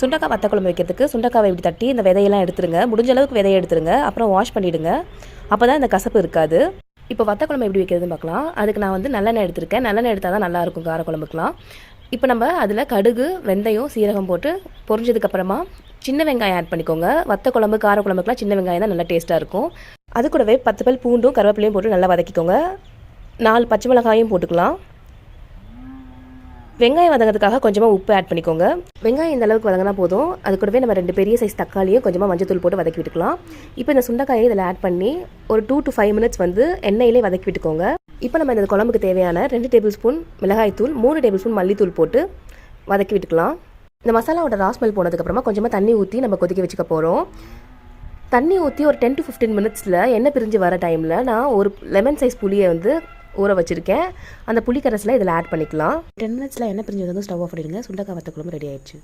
சுண்டக்காய் வத்த குழம்பு வைக்கிறதுக்கு சுண்டக்காவை இப்படி தட்டி இந்த விதையெல்லாம் எடுத்துருங்க. முடிஞ்ச அளவுக்கு விதையை எடுத்துருங்க. அப்புறம் வாஷ் பண்ணிவிடுங்க அப்போ தான் இந்த கசப்பு இருக்காது. இப்போ வத்த குழம்பு எப்படி வைக்கிறதுன்னு பார்க்கலாம். அதுக்கு நான் வந்து நல்லெண்ணெய் எடுத்திருக்கேன். நல்லெண்ணெய் எடுத்தால் தான் நல்லாயிருக்கும் கார குழம்புக்குலாம் இப்போ நம்ம அதில் கடுகு வெந்தயம் சீரகம் போட்டு பொரிஞ்சதுக்கப்புறமா சின்ன வெங்காயம் ஆட் பண்ணிக்கோங்க. வத்த குழம்பு கார குழம்புக்குலாம் சின்ன வெங்காயம் தான் நல்லா டேஸ்ட்டாக இருக்கும். அது கூடவே பத்து பல் பூண்டும் கருவேப்பிலையும் போட்டு நல்லா வதக்கிக்கோங்க. நாலு பச்சை மிளகாயும் போட்டுக்கலாம். வெங்காயம் வதங்கிறதுக்காக கொஞ்சமாக உப்பு ஆட் பண்ணிக்கோங்க. வெங்காயம் இந்த அளவுக்கு வதங்கினா போதும். அது கூடவே நம்ம ரெண்டு பெரிய சைஸ் தக்காளியும் கொஞ்சமாக மஞ்சத்தூள் போட்டு வதக்கி விட்டுக்கலாம். இப்போ இந்த சுண்டைக்காயை இதில் ஆட் பண்ணி ஒரு டூ டு ஃபைவ் மினிட்ஸ் வந்து எண்ணெயிலே வதக்கி விட்டுக்கோங்க. இப்போ நம்ம இந்த குழம்புக்கு தேவையான ரெண்டு டேபிள் ஸ்பூன் மிளகாய்த்தூள் மூணு டேபிள் ஸ்பூன் மல்லித்தூள் போட்டு வதக்கி விட்டுக்கலாம். இந்த மசாலாவோட ராஸ்மெல் போனதுக்கப்புறமா கொஞ்சமாக தண்ணி ஊற்றி நம்ம கொதிக்க வச்சுக்க போகிறோம் தண்ணி ஊற்றி ஒரு டென் டு ஃபிஃப்டீன் மினிட்ஸில் எண்ணெய் பிரிஞ்சு வர டைமில் நான் ஒரு லெமன் சைஸ் புளியை வந்து ஊற வச்சுருக்கேன். அந்த புளிக்கரசில் இதில் ஆட் பண்ணிக்கலாம். டென் மினிட்ஸில் என்ன பிரிஞ்சு வந்து ஸ்டவ் ஆஃப் பண்ணிடுங்க. சுண்டக்காய் வத்த குழம்பு ரெடி ஆயிடுச்சு.